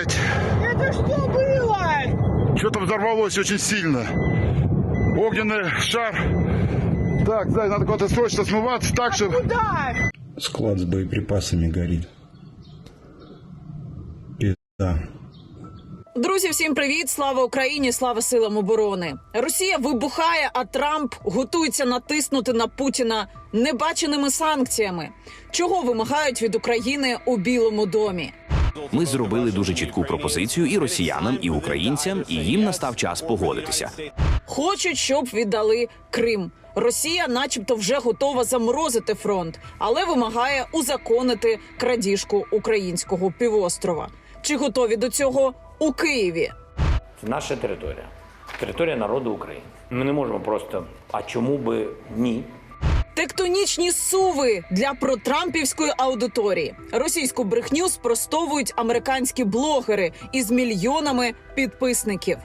Офигеть! Это что было? Что-то взорвалось очень сильно. Огненный шар. Так, Зай, надо куда-то срочно смываться так, чтобы... Куда? Склад с боеприпасами горит. Пизда. Друзі, всім привіт! Слава Україні! Слава силам оборони! Росія вибухає, а Трамп готується натиснути на Путіна небаченими санкціями. Чого вимагають від України у Білому домі? Ми зробили дуже чітку пропозицію і росіянам, і українцям, і їм настав час погодитися. Хочуть, щоб віддали Крим. Росія, начебто, вже готова заморозити фронт, але вимагає узаконити крадіжку українського півострова. Чи готові до цього у Києві? Це наша територія, територія народу України. Ми не можемо просто. А чому би ні? Тектонічні суви для протрампівської аудиторії. Російську брехню спростовують американські блогери із мільйонами підписників.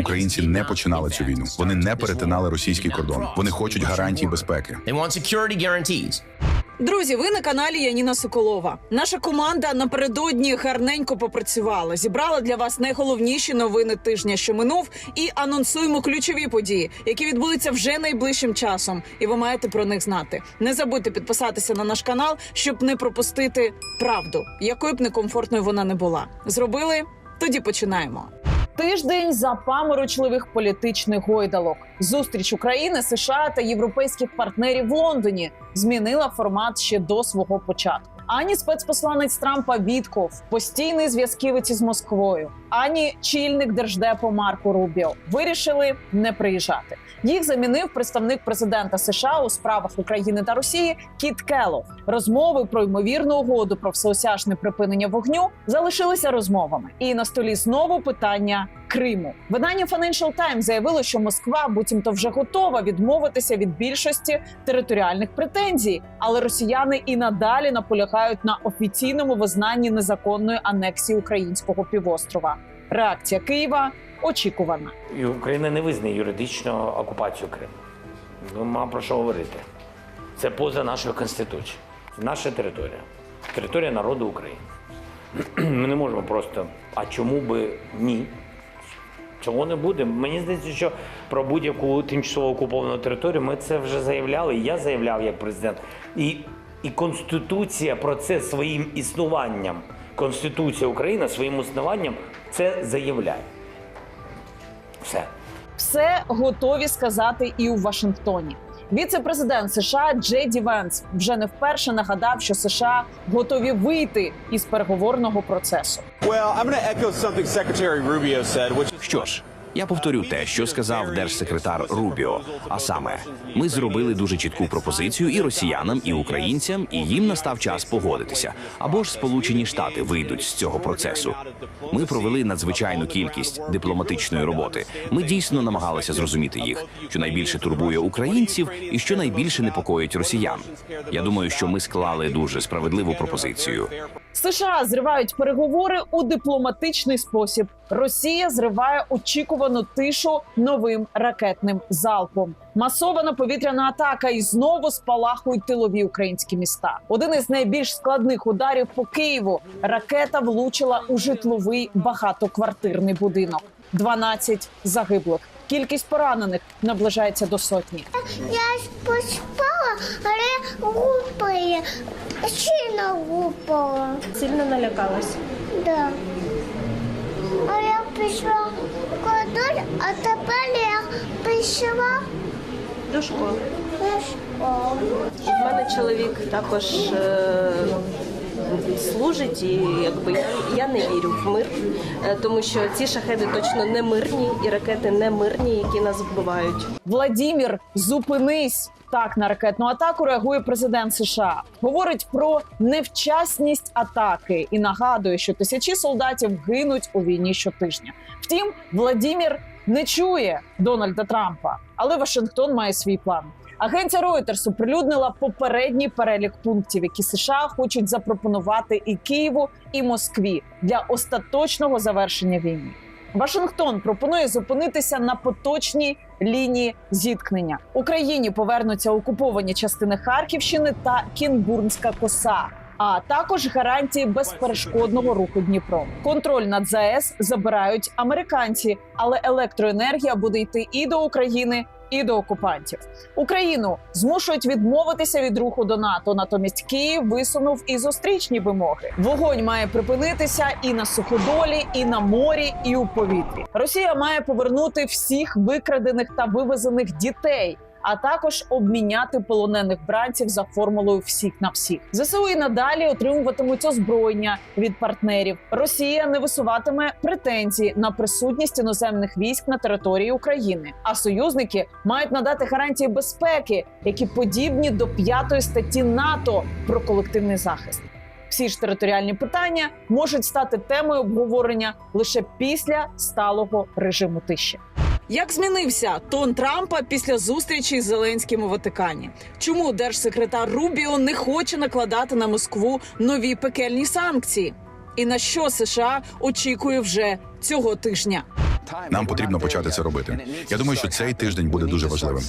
Українці не починали цю війну. Вони не перетинали російський кордон. Вони хочуть гарантій безпеки. Друзі, ви на каналі Яніна Соколова. Наша команда напередодні гарненько попрацювала, зібрала для вас найголовніші новини тижня, що минув, і анонсуємо ключові події, які відбудуться вже найближчим часом, і ви маєте про них знати. Не забудьте підписатися на наш канал, щоб не пропустити правду, якою б некомфортною вона не була. Зробили? Тоді починаємо. Тиждень запаморочливих політичних гойдалок. Зустріч України, США та європейських партнерів в Лондоні змінила формат ще до свого початку. Ані спецпосланець Трампа Вітков, постійний зв'язківець із Москвою, ані чільник держдепу Марко Рубіо вирішили не приїжджати. Їх замінив представник президента США у справах України та Росії Кіт Келлов. Розмови про ймовірну угоду про всеосяжне припинення вогню залишилися розмовами. І на столі знову питання Криму. Видання Financial Times заявило, що Москва буцімто вже готова відмовитися від більшості територіальних претензій, але росіяни і надалі наполягають на офіційному визнанні незаконної анексії українського півострова. Реакція Києва очікувана. І Україна не визнає юридично окупацію Криму. Нема про що говорити. Це поза нашою конституцією. Наша територія, територія народу України. Ми не можемо просто. А чому би ні? Чого не буде? Мені здається, що про будь-яку тимчасово окуповану територію ми це вже заявляли. Я заявляв як президент. І, і Конституція про це своїм існуванням, Конституція України своїм існуванням це заявляє. Все. Все готові сказати і у Вашингтоні. Віце-президент США Джей Ді Венс вже не вперше нагадав, що США готові вийти із переговорного процесу. Well, I'm echo something Secretary Rubio said, which is Що ж, я повторю те, що сказав держсекретар Рубіо. А саме, ми зробили дуже чітку пропозицію і росіянам, і українцям, і їм настав час погодитися. Або ж Сполучені Штати вийдуть з цього процесу. Ми провели надзвичайну кількість дипломатичної роботи. Ми дійсно намагалися зрозуміти їх, що найбільше турбує українців і що найбільше непокоїть росіян. Я думаю, що ми склали дуже справедливу пропозицію. США зривають переговори у дипломатичний спосіб. Росія зриває очікувану тишу новим ракетним залпом. Масована повітряна атака і знову спалахують тилові українські міста. Один із найбільш складних ударів по Києву. Ракета влучила у житловий багатоквартирний будинок. 12 загиблих. Кількість поранених наближається до сотні. Я поспала, але гупає. Сильно упала. Сильно налякалась. Да. А я пішла в коридор, а тепер я пішла До школи. до школи. У мене чоловік також е, служить, і якби я, не вірю в мир, е, тому що ці шахеди точно не мирні, і ракети не мирні, які нас вбивають. Владімір, зупинись. Так на ракетну атаку реагує президент США. Говорить про невчасність атаки і нагадує, що тисячі солдатів гинуть у війні щотижня. Втім, Владімір не чує Дональда Трампа, але Вашингтон має свій план. Агенція Reuters оприлюднила попередній перелік пунктів, які США хочуть запропонувати і Києву, і Москві для остаточного завершення війни. Вашингтон пропонує зупинитися на поточній лінії зіткнення. Україні повернуться окуповані частини Харківщини та Кінбурнська коса. а також гарантії безперешкодного руху Дніпром. Контроль над ЗАЕС забирають американці, але електроенергія буде йти і до України. І до окупантів Україну змушують відмовитися від руху до НАТО. Натомість Київ висунув і зустрічні вимоги. Вогонь має припинитися і на суходолі, і на морі, і у повітрі. Росія має повернути всіх викрадених та вивезених дітей. А також обміняти полонених бранців за формулою всіх на всіх. ЗСУ і надалі отримуватимуть озброєння від партнерів. Росія не висуватиме претензії на присутність іноземних військ на території України. А союзники мають надати гарантії безпеки, які подібні до п'ятої статті НАТО про колективний захист. Всі ж територіальні питання можуть стати темою обговорення лише після сталого режиму тиші. Як змінився тон Трампа після зустрічі з Зеленським у Ватикані? Чому держсекретар Рубіо не хоче накладати на Москву нові пекельні санкції? І на що США очікує вже цього тижня? Нам потрібно почати це робити. Я думаю, що цей тиждень буде дуже важливим.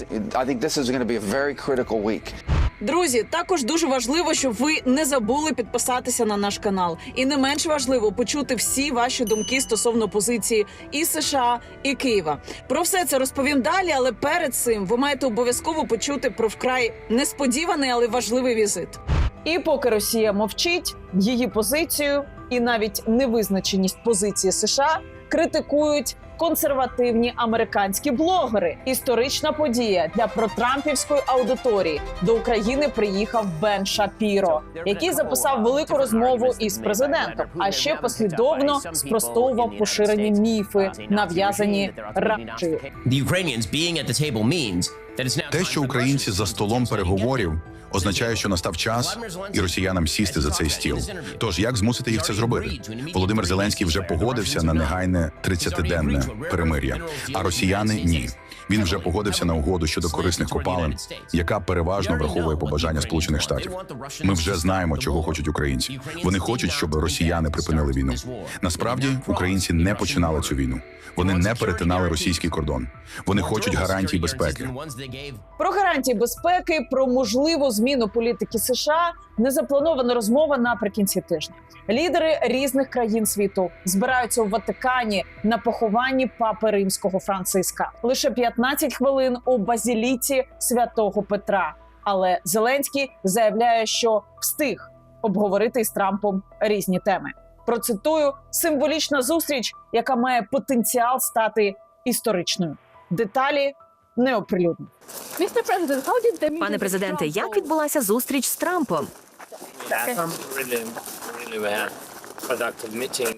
Друзі, також дуже важливо, щоб ви не забули підписатися на наш канал. І не менш важливо почути всі ваші думки стосовно позиції і США, і Києва. Про все це розповім далі, але перед цим ви маєте обов'язково почути про вкрай несподіваний, але важливий візит. І поки Росія мовчить, її позицію і навіть невизначеність позиції США критикують консервативні американські блогери. Історична подія для протрампівської аудиторії до України приїхав Бен Шапіро, який записав велику розмову із президентом, а ще послідовно спростовував поширені міфи, нав'язані Рашею. Те, що українці за столом переговорів, означає, що настав час і росіянам сісти за цей стіл. Тож як змусити їх це зробити? Володимир Зеленський вже погодився на негайне 30-денне перемир'я, а росіяни ні. Він вже погодився на угоду щодо корисних копалин, яка переважно враховує побажання Сполучених Штатів. Ми вже знаємо, чого хочуть українці. Вони хочуть, щоб росіяни припинили війну. Насправді українці не починали цю війну. Вони не перетинали російський кордон. Вони хочуть гарантій безпеки. Про гарантії безпеки, про можливу зміну політики США незапланована розмова наприкінці тижня. Лідери різних країн світу збираються у Ватикані на похованні папи римського Франциска. Лише 15 хвилин у базіліці святого Петра. Але Зеленський заявляє, що встиг обговорити із Трампом різні теми. Процитую символічна зустріч, яка має потенціал стати історичною. Деталі не оприлюднені. Пане президенте, як відбулася зустріч з Трампом?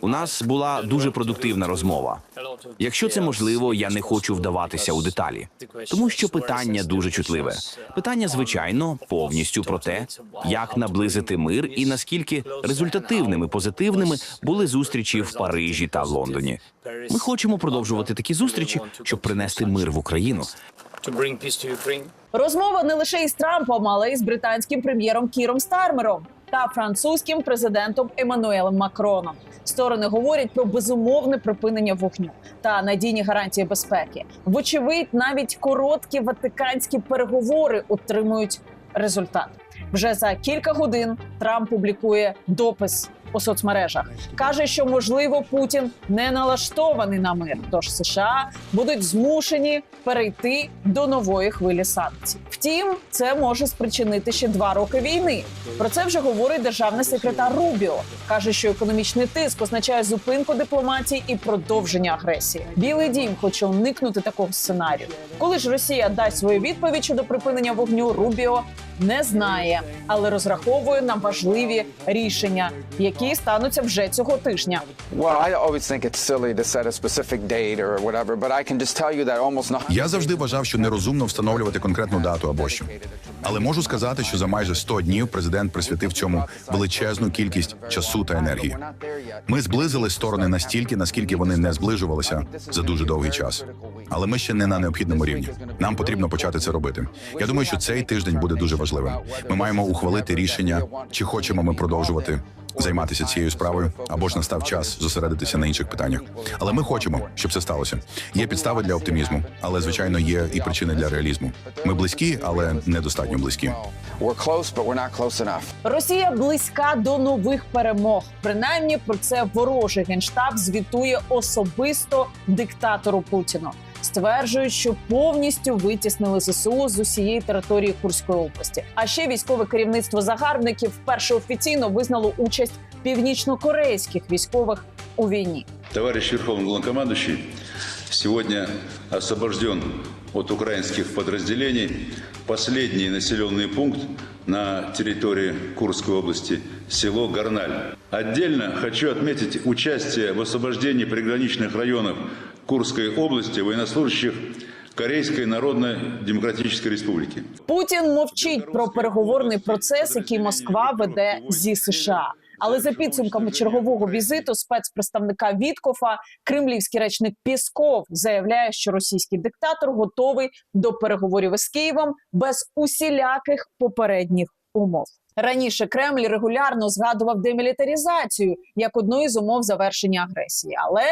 У нас була дуже продуктивна розмова. Якщо це можливо, я не хочу вдаватися у деталі, тому що питання дуже чутливе. Питання, звичайно, повністю про те, як наблизити мир і наскільки результативними позитивними були зустрічі в Парижі та Лондоні. Ми хочемо продовжувати такі зустрічі, щоб принести мир в Україну. Розмова не лише із Трампом, але й з британським прем'єром Кіром Стармером та французьким президентом Еммануелем Макроном. Сторони говорять про безумовне припинення вогню та надійні гарантії безпеки. Вочевидь, навіть короткі ватиканські переговори отримують результат. Вже за кілька годин Трамп публікує допис у соцмережах. каже, що можливо Путін не налаштований на мир, тож США будуть змушені перейти до нової хвилі санкцій. Втім, це може спричинити ще два роки війни. Про це вже говорить державний секретар Рубіо. каже, що економічний тиск означає зупинку дипломатії і продовження агресії. Білий дім хоче уникнути такого сценарію. Коли ж Росія дасть свою відповідь щодо припинення вогню, Рубіо не знає, але розраховує на важливі рішення, які стануться вже цього тижня. Я завжди вважав, що нерозумно встановлювати конкретну дату або що. Але можу сказати, що за майже 100 днів президент присвятив цьому величезну кількість часу та енергії. Ми зблизили сторони настільки, наскільки вони не зближувалися за дуже довгий час. Але ми ще не на необхідному рівні. Нам потрібно почати це робити. Я думаю, що цей тиждень буде дуже важливим. Ми маємо ухвалити рішення, чи хочемо ми продовжувати займатися цією справою, або ж настав час зосередитися на інших питаннях. Але ми хочемо, щоб це сталося. Є підстави для оптимізму, але звичайно є і причини для реалізму. Ми близькі, але недостатньо близькі. Росія близька до нових перемог. Принаймні про це ворожий генштаб звітує особисто диктатору Путіну Стверджують, що повністю витіснили ЗСУ з усієї території Курської області. А ще військове керівництво загарбників вперше офіційно визнало участь північнокорейських військових у війні. Товарищ Верховный Главнокомандующий сегодня освобожден от украинских подразделений последний населенный пункт на территории Курской области – село Горналь. Отдельно хочу отметить участие в освобождении приграничных районов Курской области военнослужащих Корейской Народно-Демократической Республики. Путін мовчить про переговорний процес, який Москва веде зі США. Але за підсумками чергового візиту спецпредставника Віткофа, кремлівський речник Пісков заявляє, що російський диктатор готовий до переговорів із Києвом без усіляких попередніх умов. Раніше Кремль регулярно згадував демілітаризацію як одну із умов завершення агресії, але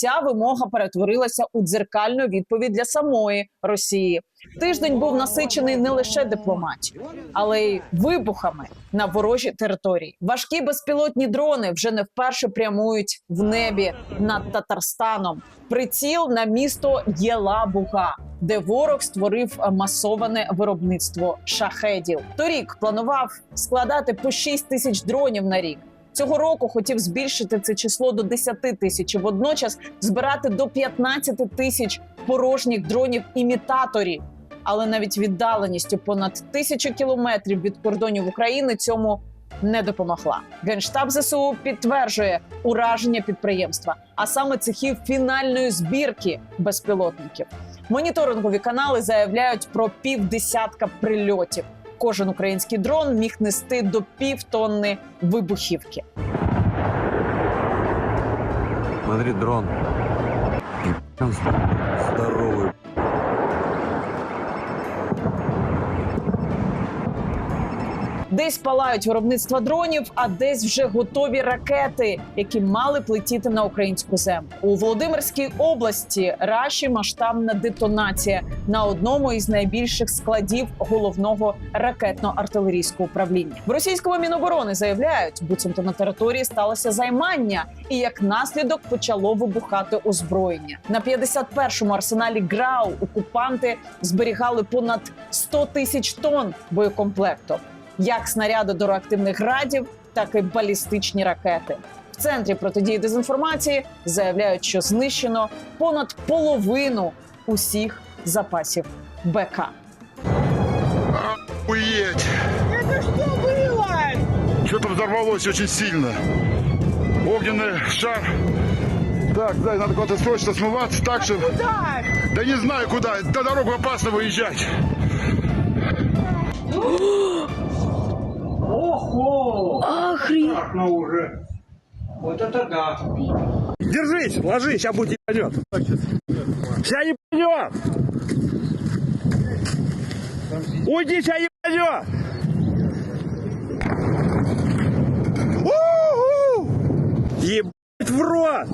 ця вимога перетворилася у дзеркальну відповідь для самої Росії. Тиждень був насичений не лише дипломатією, але й вибухами на ворожій території. Важкі безпілотні дрони вже не вперше прямують в небі над Татарстаном. Приціл на місто Єлабуга, де ворог створив масоване виробництво шахедів. Торік планував складати по 6 тисяч дронів на рік. Цього року хотів збільшити це число до 10 тисяч водночас збирати до 15 тисяч порожніх дронів-імітаторів. Але навіть віддаленістю понад тисячу кілометрів від кордонів України цьому не допомогла. Генштаб ЗСУ підтверджує ураження підприємства, а саме цехів фінальної збірки безпілотників. Моніторингові канали заявляють про півдесятка прильотів. Кожен український дрон міг нести до півтонни вибухівки. Смотри, дрон. Десь палають виробництва дронів, а десь вже готові ракети, які мали б летіти на українську землю. У Володимирській області раші масштабна детонація на одному із найбільших складів головного ракетно-артилерійського управління. В російському міноборони заявляють, буцімто на території сталося займання, і як наслідок почало вибухати озброєння. На 51-му арсеналі ГРАУ окупанти зберігали понад 100 тисяч тонн боєкомплекту як снаряди до реактивних градів, так і балістичні ракети. В центрі протидії дезінформації заявляють, що знищено понад половину усіх запасів БК. Уедь! Это что было? Что-то взорвалось очень сильно. Огненный шар. Так, да, надо куда-то срочно смываться, так что... Куда? Да не знаю куда, на дорогу опасно выезжать. Ого! Охрен! Ну уже. Вот это да. Держись, ложись, сейчас будет не пойдет. Сейчас не пойдет. Уйди, сейчас не пойдет. Ебать в рот!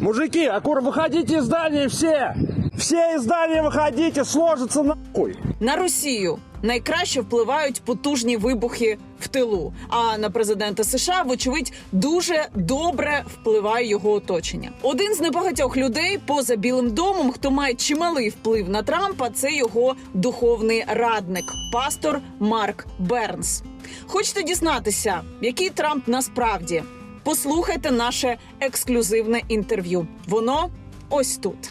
Мужики, аккуратно выходите из здания все! Все из здания выходите, сложится нахуй! На Росію найкраще впливають потужні вибухи в тилу. А на президента США, вочевидь, дуже добре впливає його оточення. Один з небагатьох людей поза Білим домом, хто має чималий вплив на Трампа, це його духовний радник, пастор Марк Бернс. Хочете дізнатися, який Трамп насправді? Послухайте наше ексклюзивне інтерв'ю. Воно ось тут.